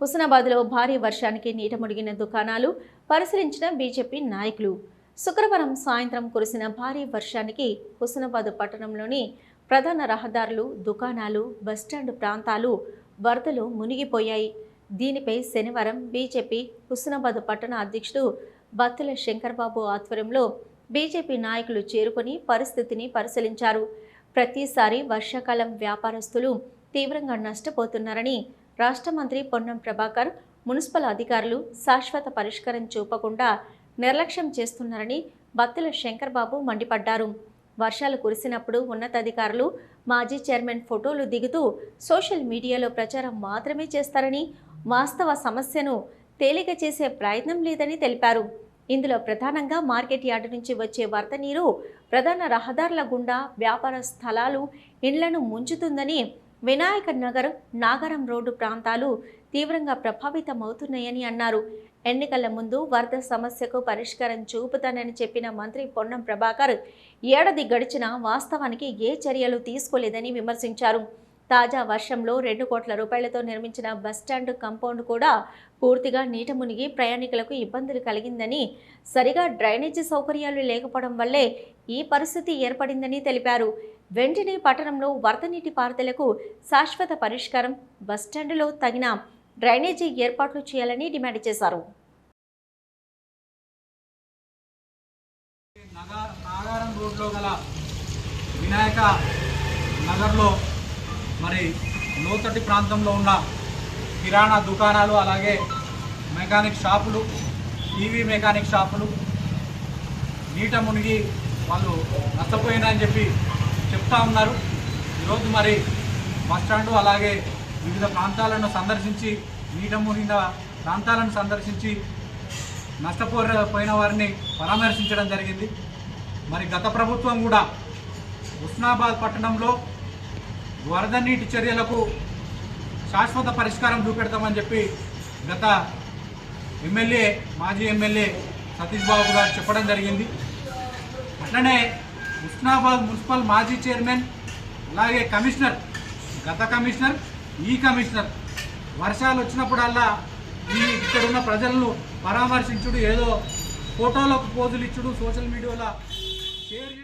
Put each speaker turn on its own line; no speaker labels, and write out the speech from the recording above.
హుస్నాబాద్లో భారీ వర్షానికి నీట మునిగిన దుకాణాలు పరిశీలించిన బీజేపీ నాయకులు. శుక్రవారం సాయంత్రం కురిసిన భారీ వర్షానికి హుస్నాబాద్ పట్టణంలోని ప్రధాన రహదారులు దుకాణాలు బస్టాండ్ ప్రాంతాలు వరదలు మునిగిపోయాయి. దీనిపై శనివారం బీజేపీ హుస్నాబాద్ పట్టణ అధ్యక్షుడు బత్తుల శంకర్బాబు ఆధ్వర్యంలో బీజేపీ నాయకులు చేరుకొని పరిస్థితిని పరిశీలించారు. ప్రతిసారి వర్షాకాలం వ్యాపారస్తులు తీవ్రంగా నష్టపోతున్నారని రాష్ట్ర మంత్రి పొన్నం ప్రభాకర్ మున్సిపల్ అధికారులు శాశ్వత పరిష్కారం చూపకుండా నిర్లక్ష్యం చేస్తున్నారని బత్తుల శంకర్బాబు మండిపడ్డారు. వర్షాలు కురిసినప్పుడు ఉన్నతాధికారులు మాజీ చైర్మన్ ఫోటోలు దిగుతూ సోషల్ మీడియాలో ప్రచారం మాత్రమే చేస్తారని వాస్తవ సమస్యను తేలిక చేసే ప్రయత్నం లేదని తెలిపారు. ఇందులో ప్రధానంగా మార్కెట్ యార్డు నుంచి వచ్చే వరద నీరు ప్రధాన రహదారుల గుండా వ్యాపార స్థలాలు ఇండ్లను ముంచుతుందని వినాయక నగర్ నాగరం రోడ్డు ప్రాంతాలు తీవ్రంగా ప్రభావితమవుతున్నాయని అన్నారు. ఎన్నికల ముందు వరద సమస్యకు పరిష్కారం చూపుతానని చెప్పిన మంత్రి పొన్నం ప్రభాకర్ ఏడాది గడిచినా వాస్తవానికి ఏ చర్యలు తీసుకోలేదని విమర్శించారు. తాజా వర్షంలో రెండు కోట్ల రూపాయలతో నిర్మించిన బస్టాండ్ కంపౌండ్ కూడా పూర్తిగా నీట మునిగి ప్రయాణికులకు ఇబ్బందులు కలిగిందని సరిగా డ్రైనేజీ సౌకర్యాలు లేకపోవడం వల్లే ఈ పరిస్థితి ఏర్పడిందని తెలిపారు. వెంటనే పట్టణంలో వరద నీటి పారుదలకు శాశ్వత పరిష్కారం బస్టాండ్లో తగిన డ్రైనేజీ ఏర్పాట్లు చేయాలని డిమాండ్ చేశారు.
నాగారం రోడ్లో గల వినాయక నగర్లో మరి లోతటి ప్రాంతంలో ఉన్న కిరాణా దుకాణాలు అలాగే మెకానిక్ షాపులు టీవీ మెకానిక్ షాపులు నీట మునిగి వాళ్ళు నష్టపోయినని చెప్పి చెప్తా ఉన్నారు. ఈరోజు మరి బస్టాండు అలాగే వివిధ ప్రాంతాలను సందర్శించి నీట మునిగిన ప్రాంతాలను సందర్శించి నష్టపోయిన వారిని పరామర్శించడం జరిగింది. మరి గత ప్రభుత్వం కూడా ఉస్నాబాద్ పట్టణంలో వరద నీటి చర్యలకు శాశ్వత పరిష్కారం చూపెడతామని చెప్పి గత ఎమ్మెల్యే మాజీ ఎమ్మెల్యే సతీష్ బాబు గారు చెప్పడం జరిగింది. అట్లనే ఉస్నాబాద్ మున్సిపల్ మాజీ చైర్మన్ అలాగే కమిషనర్ గత కమిషనర్ ఈ కమిషనర్ వర్షాలు వచ్చినప్పుడల్లా ఈ ఇక్కడ ఉన్న ప్రజలను పరామర్శించుడు ఏదో ఫోటోలకు పోజులు ఇచ్చుడు సోషల్ మీడియాలో షేర్